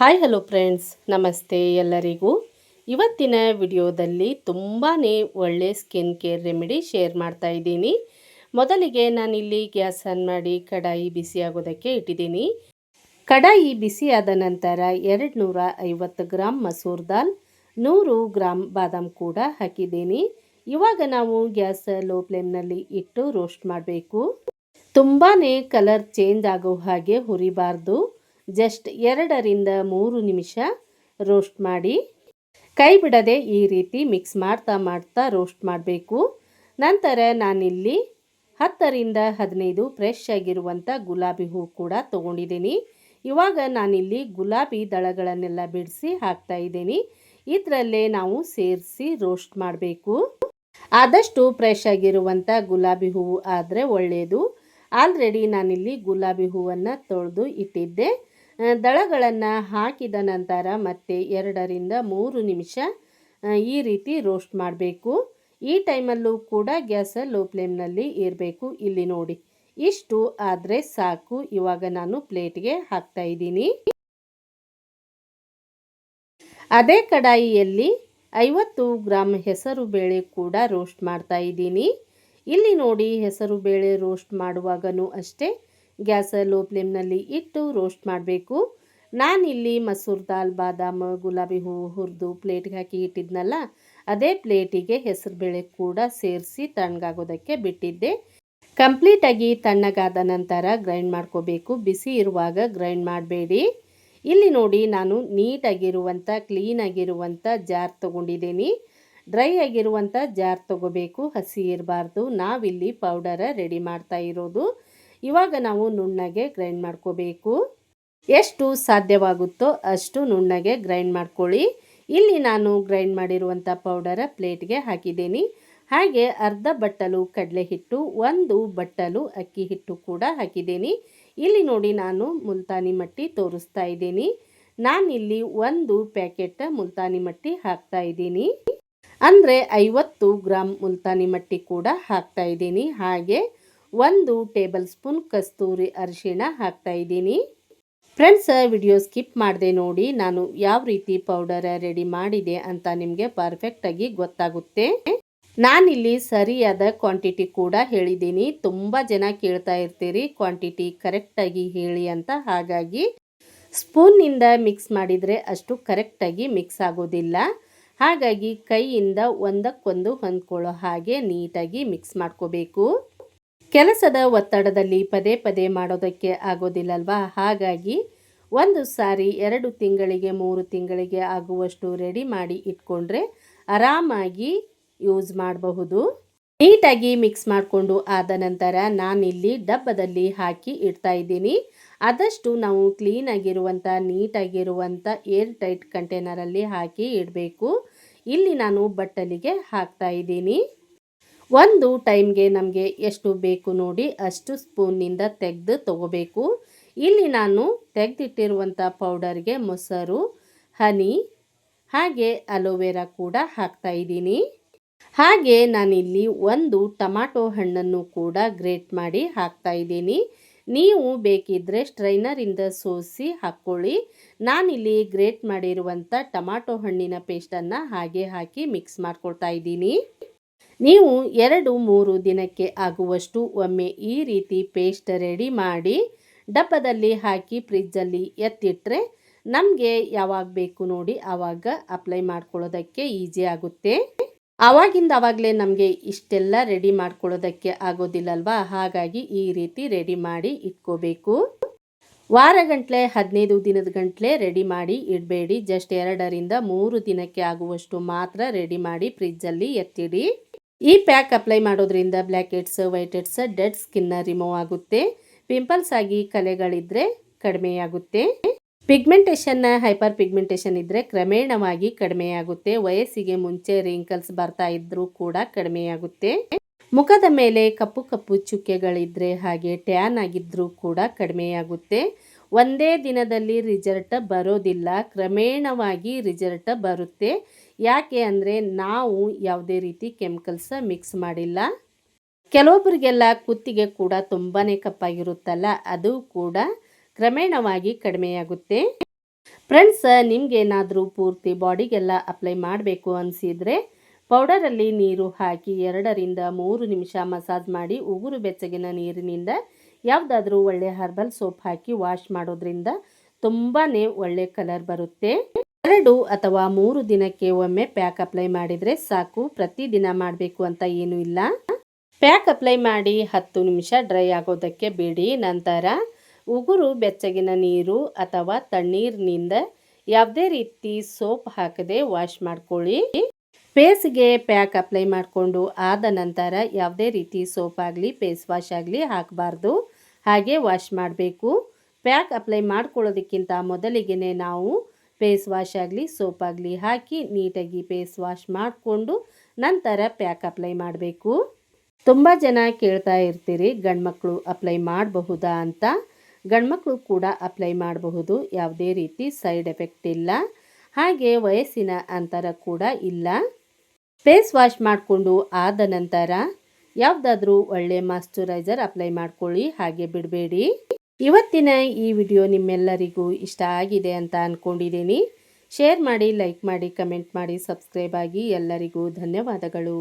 Hi hello friends ನಮಸ್ತೆ ಎಲ್ಲರಿಗೂ. ಇವತ್ತಿನ ವಿಡಿಯೋದಲ್ಲಿ ತುಂಬಾ ಒಳ್ಳೆ ಸ್ಕಿನ್ ಕೇರ್ ರೆಮಿಡಿ ಶೇರ್ ಮಾಡ್ತಾ ಇದ್ದೀನಿ. ಮೊದಲಿಗೆ ನಾನಿಲ್ಲಿ ಗ್ಯಾಸ್ ಆನ್ ಮಾಡಿ ಕಡಾಯಿ ಬಿಸಿ ಆಗೋದಕ್ಕೆ ಇಟ್ಟಿದ್ದೀನಿ. ಕಡಾಯಿ ಬಿಸಿಯಾದ ನಂತರ ಎರಡು ನೂರ ಐವತ್ತು ಗ್ರಾಮ್ ಮಸೂರ್ ದಾಲ್, ನೂರು ಗ್ರಾಮ್ ಬಾದಾಮ್ ಕೂಡ ಹಾಕಿದ್ದೀನಿ. ಇವಾಗ ನಾವು ಗ್ಯಾಸ್ ಲೋ ಫ್ಲೇಮ್ನಲ್ಲಿ ಇಟ್ಟು ರೋಸ್ಟ್ ಮಾಡಬೇಕು. ತುಂಬಾ ಕಲರ್ ಚೇಂಜ್ ಆಗೋ ಹಾಗೆ ಹುರಿಬಾರ್ದು. ಜಸ್ಟ್ ಎರಡರಿಂದ ಮೂರು ನಿಮಿಷ ರೋಸ್ಟ್ ಮಾಡಿ. ಕೈ ಬಿಡದೆ ಈ ರೀತಿ ಮಿಕ್ಸ್ ಮಾಡ್ತಾ ಮಾಡ್ತಾ ರೋಸ್ಟ್ ಮಾಡಬೇಕು. ನಂತರ ನಾನಿಲ್ಲಿ ಹತ್ತರಿಂದ ಹದಿನೈದು ಫ್ರೆಶ್ ಆಗಿರುವಂಥ ಗುಲಾಬಿ ಹೂ ಕೂಡ ತೊಗೊಂಡಿದ್ದೀನಿ. ಇವಾಗ ನಾನಿಲ್ಲಿ ಗುಲಾಬಿ ದಳಗಳನ್ನೆಲ್ಲ ಬಿಡಿಸಿ ಹಾಕ್ತಾ ಇದ್ದೀನಿ. ಇದರಲ್ಲೇ ನಾವು ಸೇರಿಸಿ ರೋಸ್ಟ್ ಮಾಡಬೇಕು. ಆದಷ್ಟು ಫ್ರೆಶ್ ಆಗಿರುವಂಥ ಗುಲಾಬಿ ಹೂವು ಆದರೆ ಒಳ್ಳೆಯದು ಆಲ್ರೆಡಿ ನಾನಿಲ್ಲಿ ಗುಲಾಬಿ ಹೂವನ್ನು ತೊಳೆದು ಇಟ್ಟಿದ್ದೆ. ದಳಗಳನ್ನು ಹಾಕಿದ ನಂತರ ಮತ್ತೆ ಎರಡರಿಂದ ಮೂರು ನಿಮಿಷ ಈ ರೀತಿ ರೋಸ್ಟ್ ಮಾಡಬೇಕು. ಈ ಟೈಮಲ್ಲೂ ಕೂಡ ಗ್ಯಾಸ ಲೋ ಫ್ಲೇಮ್ನಲ್ಲಿ ಇರಬೇಕು ಇಲ್ಲಿ ನೋಡಿ, ಇಷ್ಟು ಆದರೆ ಸಾಕು. ಇವಾಗ ನಾನು ಪ್ಲೇಟ್ಗೆ ಹಾಕ್ತಾ ಇದ್ದೀನಿ. ಅದೇ ಕಡಾಯಿಯಲ್ಲಿ ಐವತ್ತು ಗ್ರಾಮ್ ಹೆಸರು ಬೇಳೆ ಕೂಡ ರೋಸ್ಟ್ ಮಾಡ್ತಾ ಇದ್ದೀನಿ. ಇಲ್ಲಿ ನೋಡಿ, ಹೆಸರು ಬೇಳೆ ರೋಸ್ಟ್ ಮಾಡುವಾಗನೂ ಅಷ್ಟೇ ಗ್ಯಾಸ ಲೋ ಫ್ಲೇಮ್ನಲ್ಲಿ ಇಟ್ಟು ರೋಸ್ಟ್ ಮಾಡಬೇಕು. ನಾನಿಲ್ಲಿ ಮಸೂರ್ ದಾಲ್, ಬಾದಾಮ್, ಗುಲಾಬಿ ಹೂವು ಹುರಿದು ಪ್ಲೇಟ್ಗೆ ಹಾಕಿ ಇಟ್ಟಿದ್ನಲ್ಲ, ಅದೇ ಪ್ಲೇಟಿಗೆ ಹೆಸರು ಬೇಳೆ ಕೂಡ ಸೇರಿಸಿ ತಣ್ಣಗಾಗೋದಕ್ಕೆ ಬಿಟ್ಟಿದ್ದೆ. ಕಂಪ್ಲೀಟಾಗಿ ತಣ್ಣಗಾದ ನಂತರ ಗ್ರೈಂಡ್ ಮಾಡ್ಕೋಬೇಕು. ಬಿಸಿ ಇರುವಾಗ ಗ್ರೈಂಡ್ ಮಾಡಬೇಡಿ. ಇಲ್ಲಿ ನೋಡಿ ನಾನು ನೀಟಾಗಿರುವಂಥ, ಕ್ಲೀನಾಗಿರುವಂಥ ಜಾರ್ ತೊಗೊಂಡಿದ್ದೀನಿ. ಡ್ರೈ ಆಗಿರುವಂಥ ಜಾರ್ ತೊಗೋಬೇಕು. ಹಸಿ ಇರಬಾರ್ದು. ನಾವಿಲ್ಲಿ ಪೌಡರ ರೆಡಿ ಮಾಡ್ತಾ ಇರೋದು. ಇವಾಗ ನಾವು ನುಣ್ಣಗೆ ಗ್ರೈಂಡ್ ಮಾಡ್ಕೋಬೇಕು. ಎಷ್ಟು ಸಾಧ್ಯವಾಗುತ್ತೋ ಅಷ್ಟು ನುಣ್ಣಗೆ ಗ್ರೈಂಡ್ ಮಾಡ್ಕೊಳ್ಳಿ. ಇಲ್ಲಿ ನಾನು ಗ್ರೈಂಡ್ ಮಾಡಿರುವಂಥ ಪೌಡರ ಪ್ಲೇಟ್ಗೆ ಹಾಕಿದ್ದೀನಿ. ಹಾಗೆ ಅರ್ಧ ಬಟ್ಟಲು ಕಡಲೆ ಹಿಟ್ಟು ಒಂದು ಬಟ್ಟಲು ಅಕ್ಕಿ ಹಿಟ್ಟು ಕೂಡ ಹಾಕಿದ್ದೀನಿ. ಇಲ್ಲಿ ನೋಡಿ ನಾನು ಮುಲ್ತಾನಿ ಮಟ್ಟಿ ತೋರಿಸ್ತಾ ಇದ್ದೀನಿ. ನಾನಿಲ್ಲಿ ಒಂದು ಪ್ಯಾಕೆಟ್ ಮುಲ್ತಾನಿ ಮಟ್ಟಿ ಹಾಕ್ತಾ ಇದ್ದೀನಿ. ಅಂದರೆ ಐವತ್ತು ಗ್ರಾಮ್ ಮುಲ್ತಾನಿ ಮಟ್ಟಿ ಕೂಡ ಹಾಕ್ತಾ ಇದ್ದೀನಿ. ಹಾಗೆ ಒಂದು ಟೇಬಲ್ ಸ್ಪೂನ್ ಕಸ್ತೂರಿ ಅರಿಶಿಣ ಹಾಕ್ತಾ ಇದ್ದೀನಿ. ಫ್ರೆಂಡ್ಸ್ ವಿಡಿಯೋ ಸ್ಕಿಪ್ ಮಾಡಿದೆ ನೋಡಿ ನಾನು ಯಾವ ರೀತಿ ಪೌಡರ್ ರೆಡಿ ಮಾಡಿದೆ ಅಂತ ನಿಮಗೆ ಪರ್ಫೆಕ್ಟಾಗಿ ಗೊತ್ತಾಗುತ್ತೆ. ನಾನಿಲ್ಲಿ ಸರಿಯಾದ ಕ್ವಾಂಟಿಟಿ ಕೂಡ ಹೇಳಿದ್ದೀನಿ. ತುಂಬ ಜನ ಕೇಳ್ತಾ ಇರ್ತೀರಿ ಕ್ವಾಂಟಿಟಿ ಕರೆಕ್ಟಾಗಿ ಹೇಳಿ ಅಂತ. ಹಾಗಾಗಿ ಸ್ಪೂನ್ನಿಂದ ಮಿಕ್ಸ್ ಮಾಡಿದರೆ ಅಷ್ಟು ಕರೆಕ್ಟಾಗಿ ಮಿಕ್ಸ್ ಆಗೋದಿಲ್ಲ. ಹಾಗಾಗಿ ಕೈಯಿಂದ ಒಂದಕ್ಕೊಂದು ಹೊಂದ್ಕೊಳ್ಳೋ ಹಾಗೆ ನೀಟಾಗಿ ಮಿಕ್ಸ್ ಮಾಡ್ಕೋಬೇಕು. ಕೆಲಸದ ಒತ್ತಡದಲ್ಲಿ ಪದೇ ಪದೇ ಮಾಡೋದಕ್ಕೆ ಆಗೋದಿಲ್ಲಲ್ವಾ? ಹಾಗಾಗಿ ಒಂದು ಸಾರಿ, ಎರಡು ತಿಂಗಳಿಗೆ, ಮೂರು ತಿಂಗಳಿಗೆ ಆಗುವಷ್ಟು ರೆಡಿ ಮಾಡಿ ಇಟ್ಕೊಂಡ್ರೆ ಆರಾಮಾಗಿ ಯೂಸ್ ಮಾಡಬಹುದು. ನೀಟಾಗಿ ಮಿಕ್ಸ್ ಮಾಡಿಕೊಂಡು ಆದ ನಂತರ ನಾನಿಲ್ಲಿ ಡಬ್ಬದಲ್ಲಿ ಹಾಕಿ ಇಡ್ತಾ ಇದ್ದೀನಿ. ಆದಷ್ಟು ನಾವು ಕ್ಲೀನಾಗಿರುವಂಥ ನೀಟಾಗಿರುವಂಥ ಏರ್ ಟೈಟ್ ಕಂಟೈನರಲ್ಲಿ ಹಾಕಿ ಇಡಬೇಕು. ಇಲ್ಲಿ ನಾನು ಬಟ್ಟಲಿಗೆ ಹಾಕ್ತಾ ಇದ್ದೀನಿ. ಒಂದು ಟೈಮ್ಗೆ ನಮಗೆ ಎಷ್ಟು ಬೇಕು ನೋಡಿ ಅಷ್ಟು ಸ್ಪೂನ್ನಿಂದ ತೆಗೆದು ತಗೋಬೇಕು. ಇಲ್ಲಿ ನಾನು ತೆಗೆದಿಟ್ಟಿರುವಂಥ ಪೌಡರ್ಗೆ ಮೊಸರು, ಹನಿ, ಹಾಗೆ ಅಲೋವೆರಾ ಕೂಡ ಹಾಕ್ತಾ ಇದ್ದೀನಿ. ಹಾಗೆ ನಾನಿಲ್ಲಿ ಒಂದು ಟಮಾಟೊ ಹಣ್ಣನ್ನು ಕೂಡ ಗ್ರೇಟ್ ಮಾಡಿ ಹಾಕ್ತಾ ಇದ್ದೀನಿ. ನೀವು ಬೇಕಿದ್ದರೆ ಸ್ಟ್ರೈನರಿಂದ ಸೋಸಿ ಹಾಕ್ಕೊಳ್ಳಿ. ನಾನಿಲ್ಲಿ ಗ್ರೇಟ್ ಮಾಡಿರುವಂಥ ಟಮಾಟೊ ಹಣ್ಣಿನ ಪೇಸ್ಟನ್ನು ಹಾಗೆ ಹಾಕಿ ಮಿಕ್ಸ್ ಮಾಡ್ಕೊಳ್ತಾ ಇದ್ದೀನಿ. ನೀವು ಎರಡು ಮೂರು ದಿನಕ್ಕೆ ಆಗುವಷ್ಟು ಒಮ್ಮೆ ಈ ರೀತಿ ಪೇಸ್ಟ್ ರೆಡಿ ಮಾಡಿ ಡಬ್ಬದಲ್ಲಿ ಹಾಕಿ ಫ್ರಿಜ್ಜಲ್ಲಿ ಎತ್ತಿಟ್ರೆ ನಮಗೆ ಯಾವಾಗ ಬೇಕು ನೋಡಿ ಆವಾಗ ಅಪ್ಲೈ ಮಾಡ್ಕೊಳ್ಳೋದಕ್ಕೆ ಈಸಿ ಆಗುತ್ತೆ. ಆವಾಗಿಂದ ಆವಾಗಲೇ ನಮಗೆ ಇಷ್ಟೆಲ್ಲ ರೆಡಿ ಮಾಡ್ಕೊಳ್ಳೋದಕ್ಕೆ ಆಗೋದಿಲ್ಲಲ್ವಾ? ಹಾಗಾಗಿ ಈ ರೀತಿ ರೆಡಿ ಮಾಡಿ ಇಟ್ಕೋಬೇಕು. ವಾರ ಗಂಟ್ಲೆ, ಹದಿನೈದು ದಿನದ ಗಂಟ್ಲೆ ರೆಡಿ ಮಾಡಿ ಇಡಬೇಡಿ. ಜಸ್ಟ್ ಎರಡರಿಂದ ಮೂರು ದಿನಕ್ಕೆ ಆಗುವಷ್ಟು ಮಾತ್ರ ರೆಡಿ ಮಾಡಿ ಫ್ರಿಜ್ಜಲ್ಲಿ ಎತ್ತಿಡಿ. ಈ ಪ್ಯಾಕ್ ಅಪ್ಲೈ ಮಾಡೋದ್ರಿಂದ black heads white heads dead ಸ್ಕಿನ್ನ ರಿಮೂವ್ ಆಗುತ್ತೆ. ಪಿಂಪಲ್ಸ್ ಆಗಿ ಕಲೆಗಳಿದ್ರೆ ಕಡಿಮೆಯಾಗುತ್ತೆ ಪಿಗ್ಮೆಂಟೇಷನ್ ಹೈಪರ್ ಪಿಗ್ಮೆಂಟೇಷನ್ ಇದ್ದರೆ ಕ್ರಮೇಣವಾಗಿ ಕಡಿಮೆಯಾಗುತ್ತೆ ವಯಸ್ಸಿಗೆ ಮುಂಚೆ ರಿಂಕಲ್ಸ್ ಬರ್ತಾ ಇದ್ರೂ ಕೂಡ ಕಡಿಮೆಯಾಗುತ್ತೆ ಮುಖದ ಮೇಲೆ ಕಪ್ಪು ಕಪ್ಪು ಚುಕ್ಕೆಗಳಿದ್ರೆ ಹಾಗೆ ಟ್ಯಾನ್ ಆಗಿದ್ರೂ ಕೂಡ ಕಡಿಮೆಯಾಗುತ್ತೆ ಒಂದೇ ದಿನದಲ್ಲಿ ರಿಸಲ್ಟ್ ಬರೋದಿಲ್ಲ. ಕ್ರಮೇಣವಾಗಿ ರಿಸಲ್ಟ್ ಬರುತ್ತೆ. ಯಾಕೆ ಅಂದರೆ ನಾವು ಯಾವುದೇ ರೀತಿ ಕೆಮಿಕಲ್ಸ ಮಿಕ್ಸ್ ಮಾಡಿಲ್ಲ. ಕೆಲವೊಬ್ಬರಿಗೆಲ್ಲ ಕುತ್ತಿಗೆ ಕೂಡ ತುಂಬಾ ಕಪ್ಪಾಗಿರುತ್ತಲ್ಲ, ಅದು ಕೂಡ ಕ್ರಮೇಣವಾಗಿ ಕಡಿಮೆಯಾಗುತ್ತೆ. ಫ್ರೆಂಡ್ಸ್ ನಿಮಗೇನಾದರೂ ಪೂರ್ತಿ ಬಾಡಿಗೆಲ್ಲ ಅಪ್ಲೈ ಮಾಡಬೇಕು ಅನಿಸಿದರೆ ಪೌಡರಲ್ಲಿ ನೀರು ಹಾಕಿ ಎರಡರಿಂದ ಮೂರು ನಿಮಿಷ ಮಸಾಜ್ ಮಾಡಿ ಉಗುರು ಬೆಚ್ಚಗಿನ ನೀರಿನಿಂದ ಯಾವುದಾದ್ರೂ ಒಳ್ಳೆ ಹರ್ಬಲ್ ಸೋಪ್ ಹಾಕಿ ವಾಶ್ ಮಾಡೋದ್ರಿಂದ ತುಂಬಾ ಒಳ್ಳೆ ಕಲರ್ ಬರುತ್ತೆ. ಎರಡು ಅಥವಾ ಮೂರು ದಿನಕ್ಕೆ ಒಮ್ಮೆ ಪ್ಯಾಕ್ ಅಪ್ಲೈ ಮಾಡಿದರೆ ಸಾಕು. ಪ್ರತಿದಿನ ಮಾಡಬೇಕು ಅಂತ ಏನೂ ಇಲ್ಲ. ಪ್ಯಾಕ್ ಅಪ್ಲೈ ಮಾಡಿ ಹತ್ತು ನಿಮಿಷ ಡ್ರೈ ಆಗೋದಕ್ಕೆ ಬಿಡಿ. ನಂತರ ಉಗುರು ಬೆಚ್ಚಗಿನ ನೀರು ಅಥವಾ ತಣ್ಣೀರಿನಿಂದ ಯಾವುದೇ ರೀತಿ ಸೋಪ್ ಹಾಕದೆ ವಾಶ್ ಮಾಡ್ಕೊಳ್ಳಿ. ಫೇಸ್ಗೆ ಪ್ಯಾಕ್ ಅಪ್ಲೈ ಮಾಡಿಕೊಂಡು ಆದ ನಂತರ ಯಾವುದೇ ರೀತಿ ಸೋಪ್ ಆಗಲಿ, ಫೇಸ್ ವಾಶ್ ಆಗಲಿ ಹಾಕಬಾರ್ದು. ಹಾಗೆ ವಾಶ್ ಮಾಡಬೇಕು. ಪ್ಯಾಕ್ ಅಪ್ಲೈ ಮಾಡ್ಕೊಳ್ಳೋದಕ್ಕಿಂತ ಮೊದಲಿಗೆ ನಾವು ಫೇಸ್ ವಾಶ್ ಆಗಲಿ, ಸೋಪ್ ಆಗಲಿ ಹಾಕಿ ನೀಟಾಗಿ ಫೇಸ್ ವಾಶ್ ಮಾಡಿಕೊಂಡು ನಂತರ ಪ್ಯಾಕ್ ಅಪ್ಲೈ ಮಾಡಬೇಕು. ತುಂಬ ಜನ ಕೇಳ್ತಾ ಇರ್ತೀರಿ ಗಂಡ್ಮಕ್ಳು ಅಪ್ಲೈ ಮಾಡಬಹುದಾ ಅಂತ. ಗಂಡ್ಮಕ್ಳು ಕೂಡ ಅಪ್ಲೈ ಮಾಡಬಹುದು. ಯಾವುದೇ ರೀತಿ ಸೈಡ್ ಎಫೆಕ್ಟ್ ಇಲ್ಲ. ಹಾಗೆ ವಯಸ್ಸಿನ ಅಂತರ ಕೂಡ ಇಲ್ಲ. ಫೇಸ್ ವಾಶ್ ಮಾಡಿಕೊಂಡು ಆದ ನಂತರ ಯಾವುದಾದ್ರೂ ಒಳ್ಳೆ ಮಾಶ್ಚರೈಸರ್ ಅಪ್ಲೈ ಮಾಡ್ಕೊಳ್ಳಿ, ಹಾಗೆ ಬಿಡಬೇಡಿ. ಇವತ್ತಿನ ಈ ವಿಡಿಯೋ ನಿಮ್ಮೆಲ್ಲರಿಗೂ ಇಷ್ಟ ಆಗಿದೆ ಅಂತ ಅಂದ್ಕೊಂಡಿದ್ದೀನಿ ಶೇರ್ ಮಾಡಿ, ಲೈಕ್ ಮಾಡಿ, ಕಮೆಂಟ್ ಮಾಡಿ, ಸಬ್ಸ್ಕ್ರೈಬ್ ಆಗಿ ಎಲ್ಲರಿಗೂ ಧನ್ಯವಾದಗಳು.